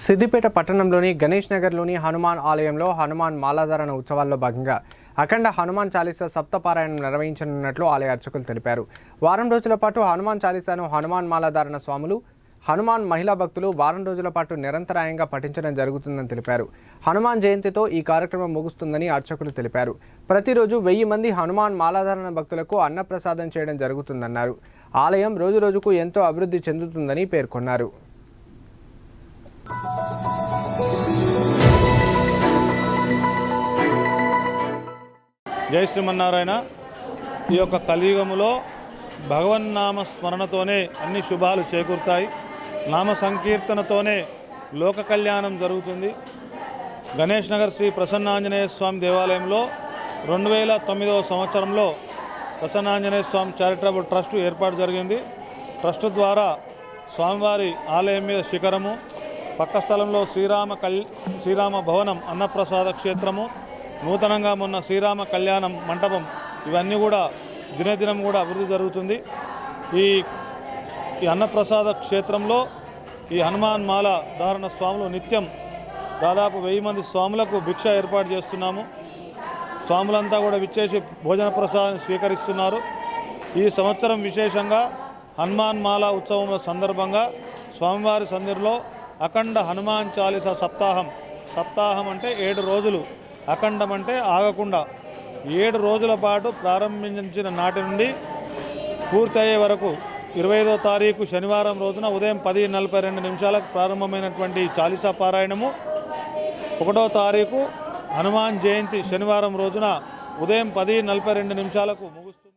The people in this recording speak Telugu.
సిద్దిపేట పట్టణంలోని గణేష్ నగర్లోని హనుమాన్ ఆలయంలో హనుమాన్ మాలాధారణ ఉత్సవాల్లో భాగంగా అఖండ హనుమాన్ చాలీసా సప్తపారాయణం నిర్వహించనున్నట్లు ఆలయ అర్చకులు తెలిపారు. వారం రోజుల పాటు హనుమాన్ చాలీసాను హనుమాన్ మాలాధారణ స్వాములు హనుమాన్ మహిళా భక్తులు వారం రోజుల పాటు నిరంతరాయంగా పఠించడం జరుగుతుందని తెలిపారు. హనుమాన్ జయంతితో ఈ కార్యక్రమం ముగుస్తుందని అర్చకులు తెలిపారు. ప్రతిరోజు వెయ్యి మంది హనుమాన్ మాలాధారణ భక్తులకు అన్నప్రసాదం చేయడం జరుగుతుందన్నారు. ఆలయం రోజురోజుకు ఎంతో అభివృద్ధి చెందుతుందని పేర్కొన్నారు. జై శ్రీమన్నారాయణ. ఈ యొక్క కలియుగములో భగవన్నామ స్మరణతోనే అన్ని శుభాలు చేకూరుతాయి. నామ సంకీర్తనతోనే లోక కళ్యాణం జరుగుతుంది. గణేష్ నగర్ శ్రీ ప్రసన్నాంజనేయ స్వామి దేవాలయంలో రెండు వేల తొమ్మిదవ సంవత్సరంలో ప్రసన్నాంజనేయ స్వామి చారిటబుల్ ట్రస్ట్ ఏర్పాటు జరిగింది. ట్రస్ట్ ద్వారా స్వామివారి ఆలయం మీద శిఖరము పక్క స్థలంలో శ్రీరామ కల్ శ్రీరామ భవనం అన్నప్రసాద క్షేత్రము నూతనంగా మొన్న శ్రీరామ కళ్యాణం మంటపం ఇవన్నీ కూడా దినదినం కూడా అభివృద్ధి జరుగుతుంది. ఈ ఈ అన్నప్రసాద క్షేత్రంలో ఈ హనుమాన్ మాల ధారణ స్వాములు నిత్యం దాదాపు వెయ్యి మంది స్వాములకు భిక్ష ఏర్పాటు చేస్తున్నాము. స్వాములంతా కూడా విచ్చేసి భోజన ప్రసాదం స్వీకరిస్తున్నారు. ఈ సంవత్సరం విశేషంగా హనుమాన్ మాల ఉత్సవం సందర్భంగా స్వామివారి సందిలో అఖండ హనుమాన్ చాలీస సప్తాహం. సప్తాహం అంటే ఏడు రోజులు. అఖండం అంటే ఆగకుండా ఏడు రోజుల పాటు ప్రారంభించిన నాటి నుండి పూర్తయ్యే వరకు ఇరవై ఐదో తారీఖు శనివారం రోజున ఉదయం పది నలభై రెండు నిమిషాలకు ప్రారంభమైనటువంటి చాలీసా పారాయణము. ఒకటో తారీఖు హనుమాన్ జయంతి శనివారం రోజున ఉదయం పది నలభై రెండు నిమిషాలకు ముగుస్తుంది